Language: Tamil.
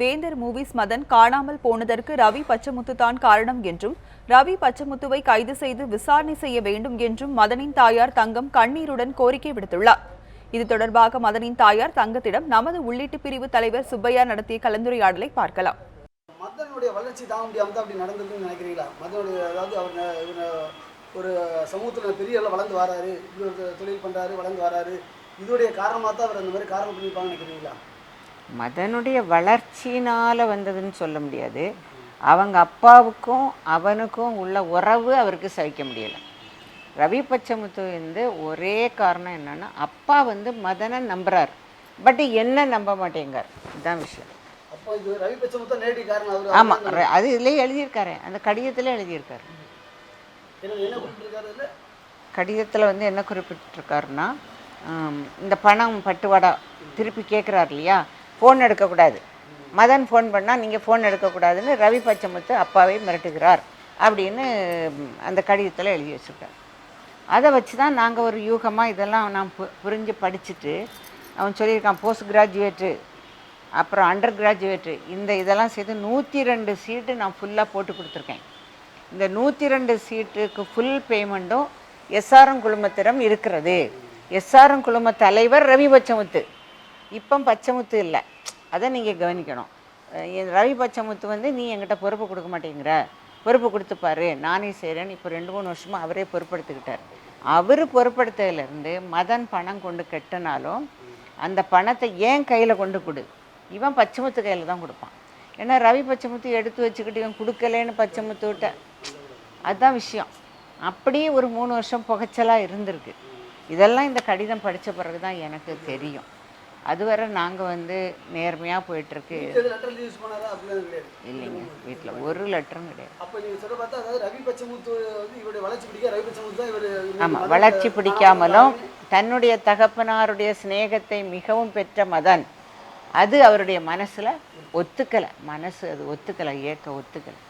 வேந்தர் மூவிஸ் மதன் காணாமல் போனதற்கு ரவி பச்சமுத்து தான் காரணம் என்றும் ரவி பச்சமுத்துவை கைது செய்து விசாரணை செய்ய வேண்டும் என்றும் மதனின் தாயார் தங்கம் கண்ணீருடன் கோரிக்கை விடுத்துள்ளார். இது தொடர்பாக மதனின் தாயார் தங்கத்திடம் நமது உள்ளீட்டு பிரிவு தலைவர் சுப்பையா நடத்திய கலந்துரையாடலை பார்க்கலாம். மதனுடைய வளர்ச்சி தான் முடியாமல் தான் அப்படி நடந்ததுன்னு நினைக்கிறீங்களா? மதனுடைய அதாவது அவர் ஒரு சமூகத்தில் பெரிய அளவில் வளர்ந்து வராரு இப்படி ஒரு தொழில் பண்ணுறாரு வளர்ந்து வராரு இதோடைய காரணமாக தான் அவர் அந்த மாதிரி காரணம் பண்ணியிருப்பாங்கன்னு நினைக்கிறீங்களா? மதனுடைய வளர்ச்சினால் வந்ததுன்னு சொல்ல முடியாது. அவங்க அப்பாவுக்கும் அவனுக்கும் உள்ள உறவு அவருக்கு சகிக்க முடியலை. ரவி பச்சமுத்து வந்து ஒரே காரணம் என்னன்னா அப்பா வந்து மதனை நம்புறார். பட் என்ன நம்ப மாட்டேங்கார் இதுதான் விஷயம். ஆமாம் அது இதுலேயே எழுதியிருக்காரு. அந்த கடிதத்தில் எழுதியிருக்காரு. கடிதத்தில் வந்து என்ன குறிப்பிட்டிருக்காருன்னா இந்த பணம் பட்டுவாடா திருப்பி கேட்குறாரு இல்லையா? ஃபோன் எடுக்கக்கூடாது. மதன் ஃபோன் பண்ணால் நீங்கள் ஃபோன் எடுக்கக்கூடாதுன்னு ரவி பச்சமுத்து அப்பாவை மிரட்டுகிறார் அப்படின்னு அந்த கடிதத்தில் எழுதி வச்சுருக்காரு. அதை வச்சு தான் நாங்கள் ஒரு யூகமாக இதெல்லாம் நான் பு புரிஞ்சு படிச்சுட்டு அவன் சொல்லியிருக்கான் போஸ்ட் கிராஜுவேட்டு அப்புறம் அண்டர் கிராஜுவேட்டு இந்த இதெல்லாம் சேர்த்து நூற்றி ரெண்டு சீட்டு நான் ஃபுல்லாக போட்டு கொடுத்துருக்கேன். இந்த நூற்றி ரெண்டு சீட்டுக்கு ஃபுல் பேமெண்ட்டும் எஸ்ஆர்எம் குழுமத்திடம் இருக்கிறது. எஸ்ஆர்எம் குழும தலைவர் ரவி பச்சமுத்து. இப்போ பச்சமுத்து இல்லை. அதை நீங்கள் கவனிக்கணும். ரவி பச்சமுத்து வந்து நீ என்கிட்ட பொறுப்பு கொடுக்க மாட்டேங்கிற. பொறுப்பு கொடுத்துப்பாரு நானே செய்கிறேன்னு இப்போ ரெண்டு மூணு வருஷமாக அவரே பொறுப்படுத்திக்கிட்டார். அவர் பொறுப்படுத்ததுலேருந்து மதன் பணம் கொண்டு கட்டினாலும் அந்த பணத்தை ஏன் கையில் கொண்டு கொடு? இவன் பச்சமுத்து கையில் தான் கொடுப்பான். ஏன்னா ரவி பச்சமுத்து எடுத்து வச்சுக்கிட்டு இவன் கொடுக்கலேன்னு பச்சமுத்து விட்ட அதுதான் விஷயம். அப்படியே ஒரு மூணு வருஷம் புகைச்சலாக இருந்திருக்கு. இதெல்லாம் இந்த கடிதம் படித்த பிறகு தான் எனக்கு தெரியும். அதுவரை நாங்கள் வந்து நேர்மையாக போயிட்டுருக்கு. இல்லைங்க வீட்டில் ஒரு லெட்டரும் கிடையாது. ஆமாம் வளர்ச்சி பிடிக்காமலும் தன்னுடைய தகப்பனாருடைய சிநேகத்தை மிகவும் பெற்ற மதன். அது அவருடைய மனசில் ஒத்துக்கலை. மனசு அது ஒத்துக்கலை ஏற்க ஒத்துக்கலை.